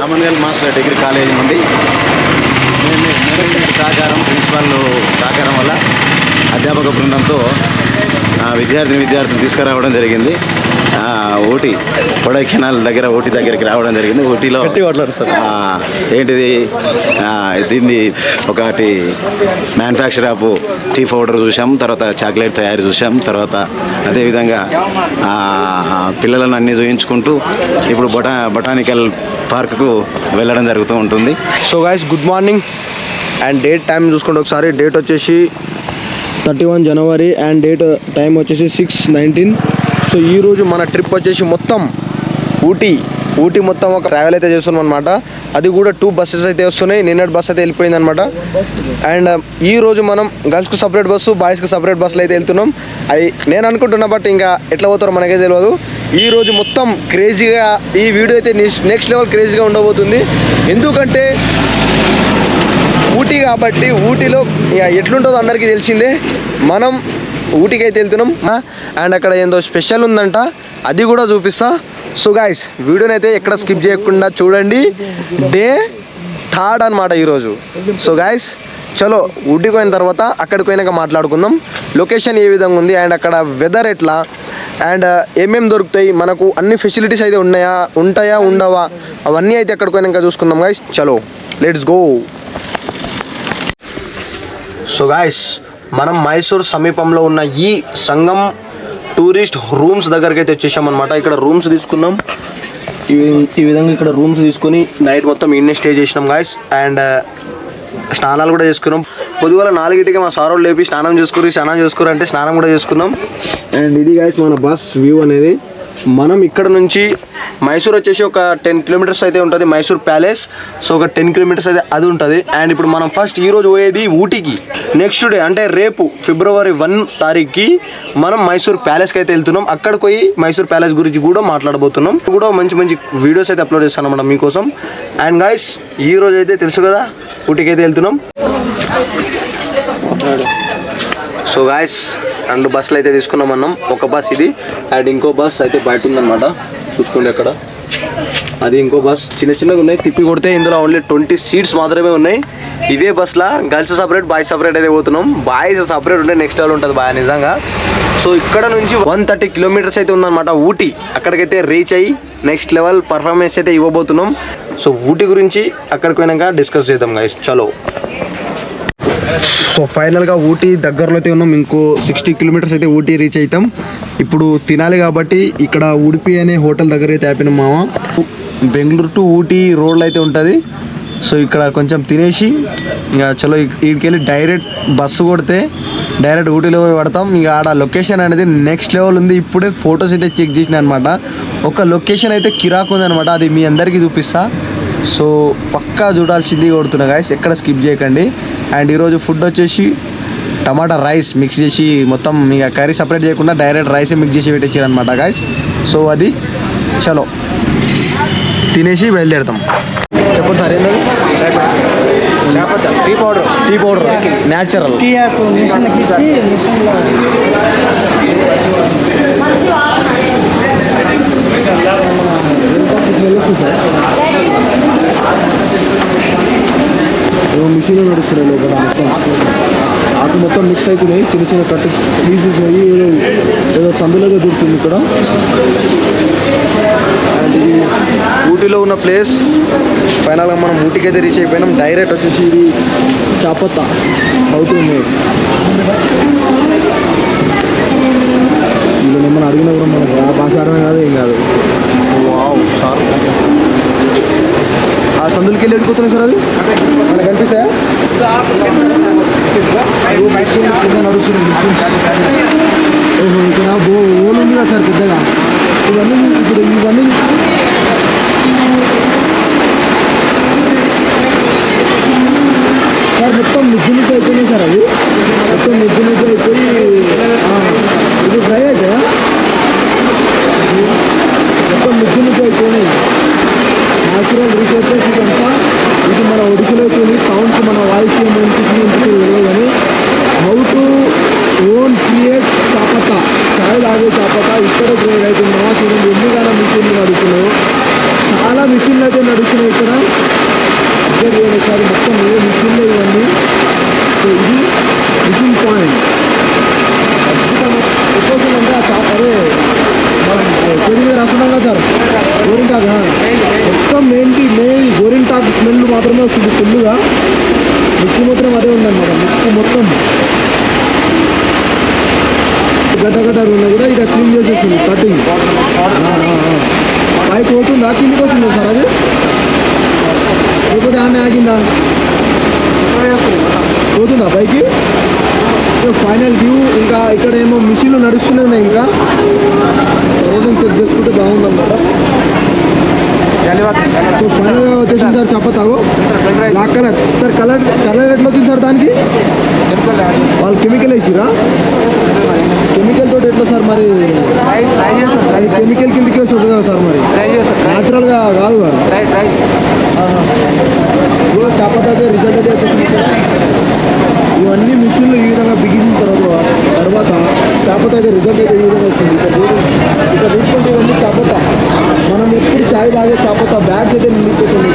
రామన్వేల్ master degree college నుండి. సహకారం principal సహకారం వల్ల అధ్యాపక బృందంతో ఆ, విద్యార్థిని విద్యార్థులు తీసుకురావడం జరిగింది. ఊటీ కొడైకెనాల్ దగ్గర ఊటీ దగ్గరికి రావడం జరిగింది. ఊటీలో ఏంటిది? దీన్ని ఒకటి మ్యానుఫ్యాక్చర్ ఆఫ్ టీ పౌడర్ చూసాం తర్వాత చాక్లెట్ తయారు చూసాం తర్వాత అదేవిధంగా పిల్లలను అన్ని చూయించుకుంటూ ఇప్పుడు బొటా బొటానికల్ పార్కుకు వెళ్ళడం జరుగుతూ ఉంటుంది. So guys good morning and date time చూసుకోండి ఒకసారి. డేట్ వచ్చేసి థర్టీ వన్ జనవరి అండ్ డేట్ టైం వచ్చేసి సిక్స్ నైన్టీన్ సో ఈరోజు మన ట్రిప్ వచ్చేసి మొత్తం ఊటీ ఊటీ మొత్తం ఒక ట్రావెల్ అయితే చేస్తున్నాం అనమాట అది కూడా టూ బస్సెస్ అయితే వస్తున్నాయి. నిన్నటి బస్ అయితే వెళ్ళిపోయింది అనమాట అండ్ uh, ఈ రోజు మనం గర్ల్స్కి సపరేట్ బస్సు బాయ్స్కి సపరేట్ బస్సులు అయితే వెళ్తున్నాం. అది నేను అనుకుంటున్నా బట్ ఇంకా ఎట్లా పోతారో మనకే తెలియదు ఈ రోజు మొత్తం క్రేజీగా ఈ వీడియో అయితే నెక్స్ట్ లెవెల్ క్రేజీగా ఉండబోతుంది. ఎందుకంటే ఊటీ కాబట్టి ఊటీలో ఇక ఎట్లుంటుందో అందరికీ తెలిసిందే. మనం ఊటీకి అయితే వెళ్తున్నాం. అండ్ అక్కడ ఏందో స్పెషల్ ఉందంట. అది కూడా చూపిస్తా. సో గాయస్ వీడియోని అయితే ఎక్కడ స్కిప్ చేయకుండా చూడండి. డే థర్డ్ అనమాట ఈరోజు. సో గాయస్ చలో ఊటీకి పోయిన తర్వాత అక్కడికి పోయినాక మాట్లాడుకుందాం. లొకేషన్ ఏ విధంగా ఉంది? అండ్ అక్కడ వెదర్ ఎట్లా? అండ్ uh, ఏమేమి దొరుకుతాయి? మనకు అన్ని ఫెసిలిటీస్ అయితే ఉన్నాయా? ఉంటాయా? ఉండవా? అవన్నీ అయితే ఎక్కడికి పోయినాక చూసుకుందాం గాయస్ చలో లెట్స్ గో సో గాయస్ మనం మైసూర్ సమీపంలో ఉన్న ఈ సంగం టూరిస్ట్ రూమ్స్ దగ్గరికి అయితే వచ్చేసాం అనమాట ఇక్కడ రూమ్స్ తీసుకున్నాం. ఈ ఈ విధంగా ఇక్కడ రూమ్స్ తీసుకొని నైట్ మొత్తం ఇన్నే స్టే చేసినాం గాయస్ అండ్ uh, స్నానాలు కూడా చేసుకున్నాం. పొద్దుగల నాలుగింటికి మా సార్ లేపి స్నానం చేసుకుని స్నానం చేసుకురు అంటే స్నానం కూడా చేసుకున్నాం. అండ్ ఇది గాయస్ మన బస్ వ్యూ అనేది. మనం ఇక్కడ నుంచి మైసూర్ వచ్చేసి ఒక టెన్ కిలోమీటర్స్ అయితే ఉంటుంది మైసూర్ ప్యాలెస్. సో ఒక టెన్ కిలోమీటర్స్ అయితే అది ఉంటుంది. అండ్ ఇప్పుడు మనం ఫస్ట్ ఈ రోజు పోయేది ఊటీకి. నెక్స్ట్ డే అంటే రేపు ఫిబ్రవరి వన్ తారీఖుకి మనం మైసూర్ ప్యాలెస్కి అయితే వెళ్తున్నాం. అక్కడ పోయి మైసూర్ ప్యాలెస్ గురించి కూడా మాట్లాడబోతున్నాం. కూడా మంచి మంచి వీడియోస్ అయితే అప్లోడ్ చేస్తాను అన్నమాట మీకోసం. అండ్ గాయస్ ఈ రోజు అయితే తెలుసు కదా ఊటీకి అయితే వెళ్తున్నాం. సో గాయస్ రెండు బస్సులు అయితే తీసుకున్నాం అన్నాం. ఒక బస్ ఇది. అండ్ ఇంకో బస్ అయితే బయట ఉందన్నమాట. చూసుకోండి అక్కడ. అది ఇంకో బస్. చిన్న చిన్నగా ఉన్నాయి. తిప్పి కొడితే ఇందులో ఓన్లీ ట్వంటీ సీట్స్ మాత్రమే ఉన్నాయి. ఇదే బస్లో గర్ల్స్ సపరేట్ బాయ్స్ సపరేట్ అయితే పోతున్నాం. బాయ్స్ సపరేట్ ఉంటే నెక్స్ట్ లెవెల్ ఉంటుంది బాగా నిజంగా. సో ఇక్కడ నుంచి వన్ థర్టీ కిలోమీటర్స్ అయితే ఉందన్నమాట ఊటీ. అక్కడికైతే రీచ్ అయ్యి నెక్స్ట్ లెవెల్ పర్ఫార్మెన్స్ అయితే ఇవ్వబోతున్నాం. సో ఊటీ గురించి అక్కడికి పోయినాక డిస్కస్ చేద్దాం గైస్ చలో. సో ఫైనల్గా ఊటీ దగ్గరలో అయితే ఉన్నాం. ఇంకో సిక్స్టీ కిలోమీటర్స్ అయితే ఊటీ రీచ్ అవుతాం ఇప్పుడు తినాలి కాబట్టి ఇక్కడ ఉడిపి అనే హోటల్ దగ్గర అయితే ఆపినాం మామ. బెంగళూరు టు ఊటీ రోడ్లు అయితే ఉంటుంది. సో ఇక్కడ కొంచెం తినేసి ఇక చలో ఇక్కడికి వెళ్ళి డైరెక్ట్ బస్సు కొడితే డైరెక్ట్ ఊటీలో పోయి పడతాం. ఇక ఆడ లొకేషన్ అనేది నెక్స్ట్ లెవెల్ ఉంది. ఇప్పుడే ఫొటోస్ అయితే చెక్ చేసిన అనమాట ఒక లొకేషన్ అయితే కిరాక్ ఉంది అనమాట అది మీ అందరికీ చూపిస్తాను సో పక్కా చూడాల్సింది కొడుతున్నా గాయస్ ఎక్కడ స్కిప్ చేయకండి. అండ్ ఈరోజు ఫుడ్ వచ్చేసి టమాటా రైస్ మిక్స్ చేసి మొత్తం ఇక కర్రీ సపరేట్ చేయకుండా డైరెక్ట్ రైస్ మిక్స్ చేసి పెట్టేసారు అనమాట గాయస్ సో అది చలో. తినేసి బయలుదేరుతాం. చెప్పండి sir tea powder tea powder natural tea ఆకు మిషన్కి ఇచ్చి మిషన్లో మిషన్ నడుస్తున్నాయి లోపల మొత్తం. ఆకు మొత్తం మిక్స్ అవుతున్నాయి చిన్న చిన్న కట్టు పీసెస్ అయ్యి ఏదో ఏదో సందులోగా దొరుకుతుంది ఇక్కడ. అండ్ ఇది ఊటీలో ఉన్న ప్లేస్ ఫైనల్గా మనం ఊటీకి అయితే రీచ్ అయిపోయినాం. డైరెక్ట్ వచ్చేసి ఇది చాపత్త. అవుతుంది వీళ్ళు మిమ్మల్ని అడిగిన కూడా మనకు ఆ భాష కాదు ఏం కాదు. వావ్ సార్ ఆ సందులకి వెళ్ళి వెళ్ళిపోతున్నాయి సార్ అవి మనకు కనిపిస్తాయా? ఓహో ఇక్కడ బో ఓలు ఉంది కదా సార్ పెద్దగా. ఇవన్నీ ఇప్పుడు ఇవన్నీ సార్ మొత్తం మిజ్జులకి అయిపోయినాయి సార్ అవి మొత్తం మిజ్జులకి అయిపోయి ఆ, ఇది డ్రై అవుతుందా మొత్తం మిజ్జులకి అయిపోయినాయి న్యాచురల్ రిసోర్సెస్ ఇదంతా ఇది మన ఒడిశాలో అయిపోయింది సౌండ్కి మన వాయిస్కి ఏమి వినిపిస్తుంది వినిపిస్తుంది తెలియదు కానీ హౌ టు ఓన్ క్రియేట్ చాపత చాయ్ తాగే చాపత ఇక్కడ క్రియేట్ అవుతుందా చూడండి ఎన్ని కాలం మిషన్ నడుస్తున్నాయో చాలా మిషన్లు అయితే నడుస్తున్నాయి ఇక్కడ ఇక్కడ ఒకసారి మొత్తం ఏ మిషన్లు ఇవన్నీ సో ఇది మిషన్ పాయింట్ ఎక్కువ అంటే ఆ చాప అదే మనం చెడి మీద రాసుకున్నాం కదా సార్ గోరింటాక్ ఆ. మొత్తం ఏంటి మెయిన్ గోరింటాక్ స్మెల్ మాత్రమే వస్తుంది ఫుల్గా ముక్కు మాత్రం అదే ఉందన్నమాట ముక్కు మొత్తం గడ్డ గడ్డలు ఉన్నాయి కూడా ఇక్కడ క్లీన్ చేసేస్తుంది కటింగ్ పైకి పోతుందా? కిందికి వస్తుందా సార్ అది? లేకపోతే ఆమె ఆగిందా? పోతుందా పైకి? ఫైనల్ వ్యూ ఇంకా ఇక్కడ ఏమో మిషన్లు నడుస్తున్నాయి ఇంకా. సరౌండింగ్ చెక్ చేసుకుంటే బాగుందన్నమాట. సో ఫైనల్గా వచ్చేసింది sir చెప్పతావు black colour sir colour colour ఎట్లా వచ్చింది సార్ దానికి? వాళ్ళు కెమికల్ వేసిరా ఎట్లా సార్ మరి? కెమికల్ కిందకి వస్తుంది కదా సార్ మరి? న్యాచురల్గా కాదు కదా? చాపతాకి రిజల్ట్ అయితే వచ్చేసింది ఇవన్నీ మిషన్లు ఈ విధంగా బిగించిన తర్వాత తర్వాత చాపత అయితే రిజల్ట్ అయితే ఈ విధంగా వచ్చింది. ఇక్కడ చూసుకుంటే ఇవన్నీ చాపత మనం ఎప్పుడు చాయ్ తాగే చాపత బ్యాగ్స్ అయితే నిండిపోతుంది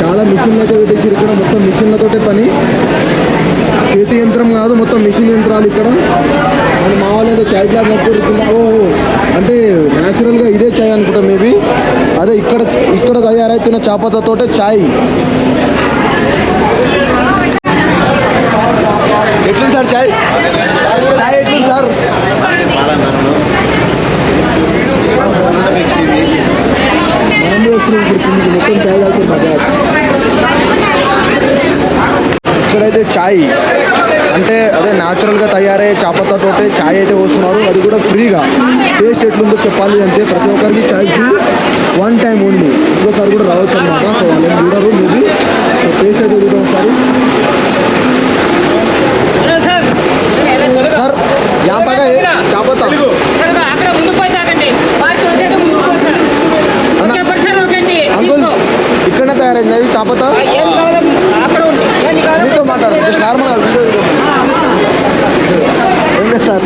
చాలా మిషన్లు అయితే పెట్టేసి ఇక్కడ మొత్తం మిషన్లతోటే పని. చేతి యంత్రం కాదు మొత్తం మిషన్ యంత్రాలు ఇక్కడ. అని మా వాళ్ళు ఏదో చాయ్ గ్లాస్ ఓ. అంటే న్యాచురల్గా ఇదే చాయ్ అనుకుంటా మేబీ అదే ఇక్కడ ఇక్కడ తయారైతున్న చాపతతోటే చాయ్ ఎట్లుంది సార్ చాయ్ చాయ్ ఎట్లుంది సార్? మనం ఇప్పుడు మొత్తం చాయ్ తాగుతున్నా ఇక్కడైతే చాయ్. అంటే అదే న్యాచురల్గా తయారయ్యే చాపతతోటే చాయ్ అయితే వస్తున్నారు అది కూడా ఫ్రీగా. టేస్ట్ ఎట్లుందో చెప్పాలి అంటే ప్రతి ఒక్కరికి చాయ్ ఫ్రీ. వన్ టైం ఓన్లీ ఇంకోసారి కూడా రావచ్చు అనమాట సో వాళ్ళని చూడరు మేబీ సో టేస్ట్ అయితే చూద్దాం ఒకసారి. సార్. యాంపగా చాపత? ముందు ముందు అంకుల్ ఇక్కడనే తయారైంది అవి చాపత? మీతో మాట్లాడు జస్ట్ నార్మల్ ఏం లేదు సార్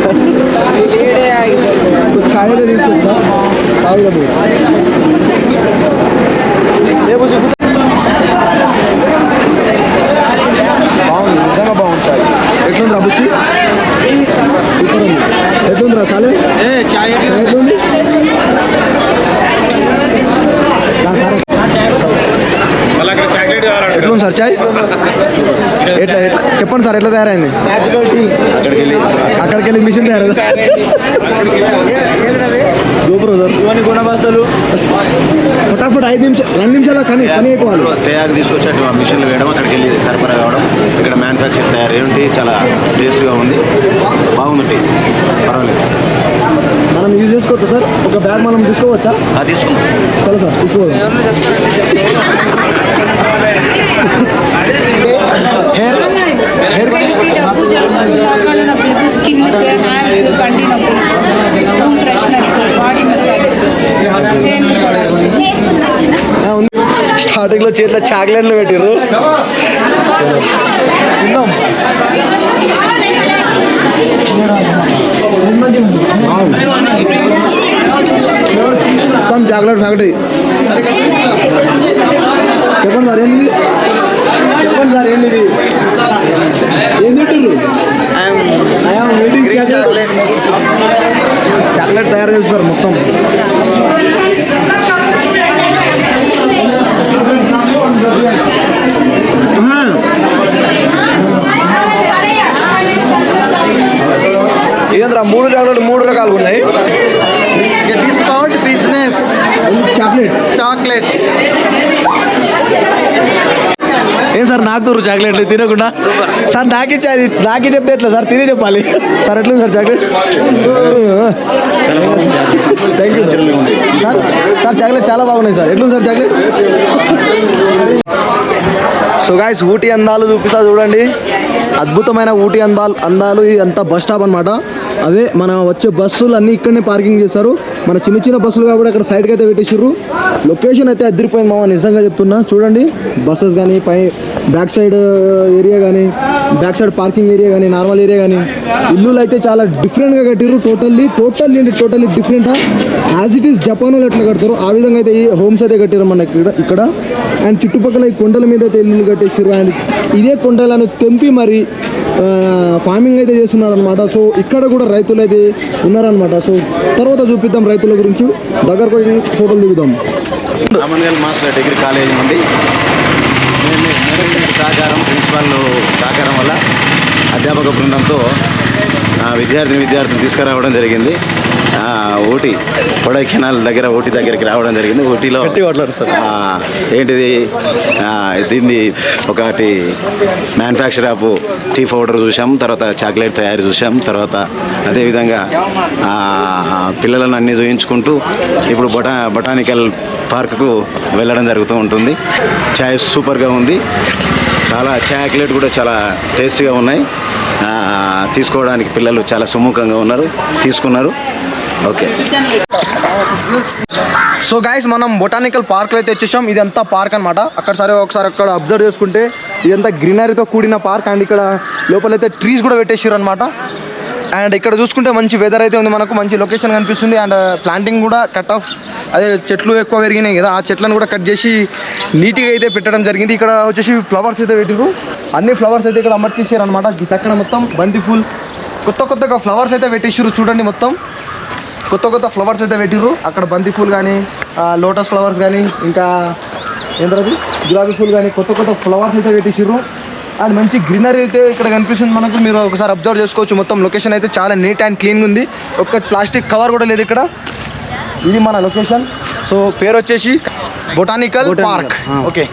సో ఛాయ్ అయితే తీసుకొచ్చిన తాగుదా మీరు ఏ బుజ్జి, కూర్చో. బాగుంది నిజంగా బాగుంది చాయ్ ఎట్లుంది రా బుచ్చి సూపర్ ఉంది ఎట్లుంది రా చాలే చాయ్ ఎట్లుంది దాని సార్ ఎట్లుంది సార్ చాయ్? ఎట్లా ఎట్లా? చెప్పండి సార్ ఎట్లా తయారైంది? అక్కడికి వెళ్ళి మిషన్ తయారు గోపురం సార్. ఇవన్నీ గుణబస్తలు. ఫటాఫట్ ఐదు నిమిషాలు రెండు నిమిషాలు కానీ పని అయిపోవాలి తయారు తీసుకొచ్చి ఆ మిషన్లు వేయడం అక్కడికి వెళ్ళి సరఫరా కావడం ఇక్కడ మ్యానుఫ్యాక్చర్ తయారు ఏంటి చాలా టేస్ట్గా ఉంది. బాగుంది పర్వాలేదు. మనం యూజ్ చేసుకోవచ్చా సార్? ఒక బ్యాగ్ మనం తీసుకోవచ్చా? తీసుకుందాం సార్ తీసుకోవాలి. హెయిర్ హెయిర్ స్కిన్ హ్యాండ్ కంటి నొప్పి రూమ్ ఫ్రెషనర్ బాడీ మసాజ్. స్టార్టింగ్లో చేతిలో చాక్లెట్లు పెట్టిర్రు. తిన్నాం. మొత్తం చాక్లెట్ ఫ్యాక్టరీ చెప్పండి సార్ ఏంది చెప్పండి సార్ ఏంది ఇది ఏం తింటుర్రు చాక్లెట్. తయారు చేస్తారు మొత్తం. ఏంద్రా మూడు చాక్లెట్ మూడు రకాలు ఉన్నాయి. Discount business chocolate. చాక్లెట్ ఏం సార్ నాకు తూరు చాక్లెట్లు తినకుండా? సార్ నాకే అది నాకే చెప్తే ఎట్లా సార్? తినే చెప్పాలి. సార్ ఎట్లుంది sir chocolate thank you sir sir sir chocolate చాలా బాగున్నాయి సార్. ఎట్లుంది sir chocolate so guys Ooty అందాలు చూపిస్తా చూడండి. అద్భుతమైన ఊటీ అందాలు అందాలు. ఇదంతా బస్ స్టాప్ అనమాట అవే మన వచ్చే బస్సులు అన్నీ ఇక్కడనే పార్కింగ్ చేస్తారు. మన చిన్న చిన్న బస్సులు కాబట్టి అక్కడ సైడ్కి అయితే పెట్టేసారు లొకేషన్ అయితే అదిరిపోయింది మామ నిజంగా చెప్తున్నా. చూడండి బస్సెస్ కానీ పై బ్యాక్ సైడ్ ఏరియా కానీ బ్యాక్ సైడ్ పార్కింగ్ ఏరియా కానీ నార్మల్ ఏరియా కానీ ఇల్లులు అయితే చాలా డిఫరెంట్గా కట్టారు టోటల్లీ టోటల్లీ అంటే totally different as it is Japan వాళ్ళు ఎట్లా కడతారు? ఆ విధంగా అయితే ఈ హోమ్స్ అయితే కట్టారు మనకి ఇక్కడ ఇక్కడ. అండ్ చుట్టుపక్కల ఈ కొండల మీద అయితే ఇల్లులు కట్టేసారు అండ్ ఇదే కొండలను తెంపి మరి ఫార్మింగ్ అయితే చేస్తున్నారనమాట సో ఇక్కడ కూడా రైతులు అయితే ఉన్నారనమాట సో తర్వాత చూపిద్దాం రైతుల గురించి. దగ్గరకు ఫోటోలు దిగుదాం. మాస్టర్ డిగ్రీ కాలేజ్ నుండి మేము సహకారం ప్రిన్సిపాల్ సహకారం వల్ల అధ్యాపక బృందంతో ఆ, విద్యార్థిని విద్యార్థులు తీసుకురావడం జరిగింది. ఊటీ. కొడైకెనాల్ దగ్గర ఊటీ దగ్గరికి రావడం జరిగింది. ఊటీలో ఏంటిది? దీన్ని ఒకటి మ్యానుఫ్యాక్చర్ ఆఫ్ టీ పౌడర్ చూసాం తర్వాత చాక్లెట్ తయారు చూసాం తర్వాత అదేవిధంగా పిల్లలను అన్ని చూయించుకుంటూ ఇప్పుడు బొటా బొటానికల్ పార్క్కు వెళ్ళడం జరుగుతూ ఉంటుంది. చాయ్ సూపర్గా ఉంది. చాలా చాక్లెట్ కూడా చాలా టేస్టీగా ఉన్నాయి. తీసుకోవడానికి పిల్లలు చాలా సుముఖంగా ఉన్నారు తీసుకున్నారు. ఓకే. సో గైస్ మనం బొటానికల్ పార్క్లో అయితే వచ్చేసాం. ఇదంతా పార్క్ అనమాట అక్కడ సరే ఒకసారి అక్కడ అబ్జర్వ్ చేసుకుంటే ఇదంతా గ్రీనరీతో కూడిన పార్క్ అండ్ ఇక్కడ లోపలైతే ట్రీస్ కూడా పెట్టేసారు అనమాట అండ్ ఇక్కడ చూసుకుంటే మంచి వెదర్ అయితే ఉంది మనకు. మంచి లొకేషన్ కనిపిస్తుంది. అండ్ ప్లాంటింగ్ uh, కూడా కట్ ఆఫ్ అదే చెట్లు ఎక్కువ పెరిగినాయి కదా. ఆ చెట్లను కూడా కట్ చేసి నీట్గా అయితే పెట్టడం జరిగింది. ఇక్కడ వచ్చేసి ఫ్లవర్స్ అయితే పెట్టిరు అన్ని ఫ్లవర్స్ అయితే ఇక్కడ అమర్చేసారు అనమాట అక్కడ మొత్తం బంతి ఫుల్ కొత్త కొత్తగా ఫ్లవర్స్ అయితే పెట్టేసారు చూడండి మొత్తం. కొత్త కొత్త ఫ్లవర్స్ అయితే పెట్టిర్రు. అక్కడ బంతి పూలు కానీ లోటస్ ఫ్లవర్స్ కానీ ఇంకా ఏంటది గులాబీ పూలు కానీ కొత్త కొత్త ఫ్లవర్స్ అయితే పెట్టించారు అండ్ మంచి గ్రీనరీ అయితే ఇక్కడ కనిపిస్తుంది మనకు. మీరు ఒకసారి అబ్జర్వ్ చేసుకోవచ్చు. మొత్తం లొకేషన్ అయితే చాలా నీట్ అండ్ క్లీన్గా ఉంది. ఒక్క ప్లాస్టిక్ కవర్ కూడా లేదు ఇక్కడ. ఇది మన లొకేషన్ సో పేరు వచ్చేసి బొటానికల్ పార్క్ ఓకే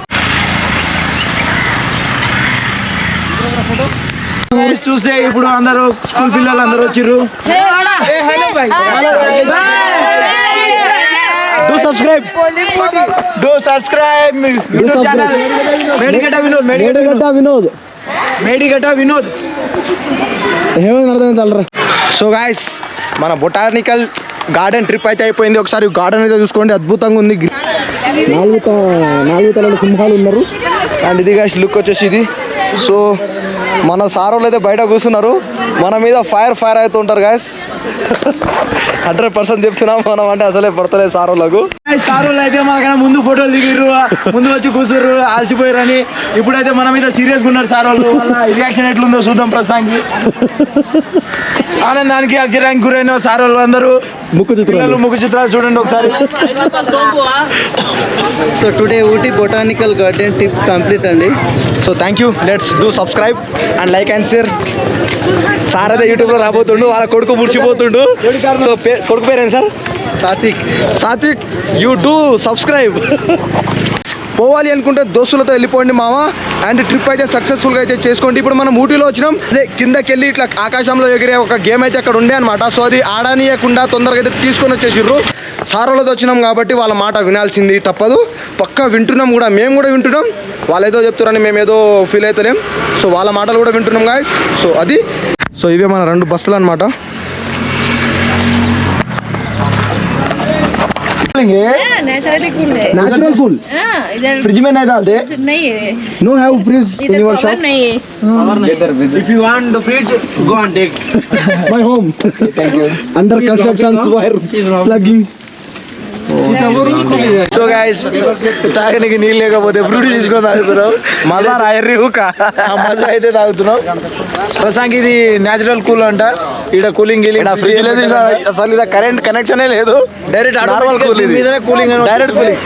చూస్తే ఇప్పుడు అందరూ స్కూల్ పిల్లలు అందరూ వచ్చిర్రు do subscribe do subscribe Medigadda Vinod Medigadda Vinod Medigadda Vinod ఏమైంది అర్థమైంది అల్లరా సో గాయస్ మన బొటానికల్ గార్డెన్ ట్రిప్ అయితే అయిపోయింది. ఒకసారి గార్డెన్ అయితే చూసుకోండి. అద్భుతంగా ఉంది. నాలుగు త నాలుగు తలల సింహాలు ఉన్నారు. అండ్ ఇది గాయస్ లుక్ వచ్చేసి ఇది. సో మన సార్ వాళ్ళు అయితే బయట కూర్చున్నారు. మన మీద ఫైర్ ఫైర్ అవుతూ ఉంటారు గాయస్ హండ్రెడ్ పర్సెంట్ చెప్తున్నాం మనం అంటే అసలే పడతలేదు సార్ వాళ్ళకు సార్ అయితే మాకన్నా ముందు ఫోటోలు దిగిర్రు ముందు వచ్చి కూర్చుర్రు ఆల్చిపోయారు అని ఇప్పుడైతే మన మీద సీరియస్గా ఉన్నారు సార్ వాళ్ళు రియాక్షన్ ఎట్లుందో చూద్దాం ప్రస్తుతానికి ఆనందానికి అక్షరానికి గురైన సార్ వాళ్ళు అందరూ. ముక్కు చిత్రాలు. ముక్కు చిత్రాలు చూడండి ఒకసారి. So today Ooty Botanical Garden trip complete అండి. So thank you let's do subscribe and like and share sir అయితే యూట్యూబ్లో రాబోతుండు వాళ్ళ కొడుకు ముడిచిపోతుండు. సో కొడుకు పేరేంటి sir? Satvik. Satvik you do subscribe పోవాలి అనుకుంటే దోస్తులతో వెళ్ళిపోండి మామ. అండ్ ట్రిప్ అయితే సక్సెస్ఫుల్గా అయితే చేసుకోండి. ఇప్పుడు మనం ఊటీలో వచ్చినాం. అదే కిందకి వెళ్ళి ఇట్లా ఆకాశంలో ఎగిరే ఒక గేమ్ అయితే అక్కడ ఉండే అనమాట సో అది ఆడనీయకుండా తొందరగా అయితే తీసుకొని వచ్చేసిర్రు. సార్ వాళ్ళతో వచ్చినాం కాబట్టి వాళ్ళ మాట వినాల్సింది తప్పదు. పక్కా వింటున్నాం కూడా. మేము కూడా వింటున్నాం. వాళ్ళు ఏదో చెప్తారని మేము ఏదో ఫీల్ అవుతలేం సో వాళ్ళ మాటలు కూడా వింటున్నాం గాయస్ సో అది. సో ఇవే మన రెండు బస్సులు అనమాట नेचुरल कूल फ्रिज में नहीं डालते? नहीं no have fridge in your shop नहीं if you want fridge go and take my home thank you under construction wire plugging so guys తాగడానికి నీళ్ళు లేకపోతే ఫ్రూట్ తీసుకొని తాగుతున్నాం మజా రాయర్రి మజా అయితే తాగుతున్నాం ప్రస్తుతానికి ఇది నేచురల్ కూల్ అంట. ఇక్కడ కూలింగ్ ఫ్రిడ్జ్ లేదు ఇలా అసలు ఇలా కరెంట్ కనెక్షనే లేదు. డైరెక్ట్ నార్మల్ కూల్ ఇది. కూలింగ్ డైరెక్ట్ కూలింగ్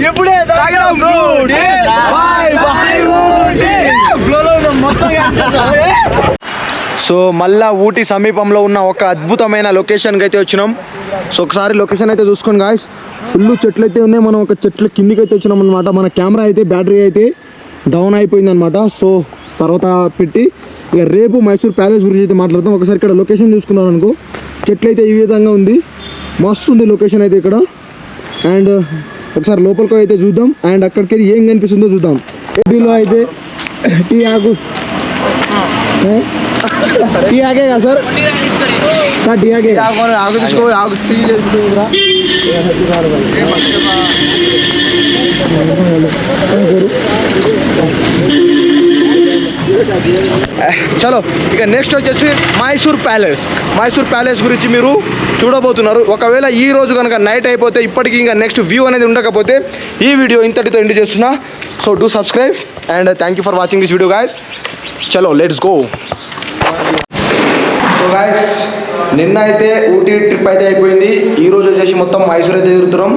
ఎప్పుడే తాగిన ఫ్రూట్ బాయ్ బాయ్ సో మళ్ళా ఊటీ సమీపంలో ఉన్న ఒక అద్భుతమైన లొకేషన్కి అయితే వచ్చినాం. సో ఒకసారి లొకేషన్ అయితే చూసుకోండి గాయస్ ఫుల్ చెట్లు అయితే ఉన్నాయి. మనం ఒక చెట్ల కిందికి అయితే వచ్చినాం అనమాట మన కెమెరా అయితే బ్యాటరీ అయితే డౌన్ అయిపోయింది అనమాట సో తర్వాత పెట్టి ఇక రేపు మైసూర్ ప్యాలెస్ గురించి అయితే మాట్లాడతాం ఒకసారి ఇక్కడ లొకేషన్ చూసుకున్నాం అనుకో. చెట్లు అయితే ఈ విధంగా ఉంది. మస్తు ఉంది లొకేషన్ అయితే ఇక్కడ. అండ్ ఒకసారి లోపలికి అయితే చూద్దాం. అండ్ అక్కడికి ఏం కనిపిస్తుందో చూద్దాం. ఏపీలో అయితే టీ ఆకు? టీ ఆకేగా సార్? సార్ టీ ఆకు తీసుకో ఆకు టీ చలో ఇక నెక్స్ట్ వచ్చేసి మైసూర్ ప్యాలెస్. మైసూర్ ప్యాలెస్ గురించి మీరు చూడబోతున్నారు. ఒకవేళ ఈ రోజు కనుక నైట్ అయిపోతే ఇప్పటికి ఇంకా నెక్స్ట్ వ్యూ అనేది ఉండకపోతే ఈ వీడియో ఇంతటితో ఎండ్ చేస్తున్నా. So do subscribe and thank you for watching this video guys చలో లెట్స్ గో సో గాయస్ నిన్న అయితే ఊటీ ట్రిప్ అయితే అయిపోయింది. ఈ రోజు వచ్చేసి మొత్తం మైసూర్ అయితే తిరుగుతున్నాం.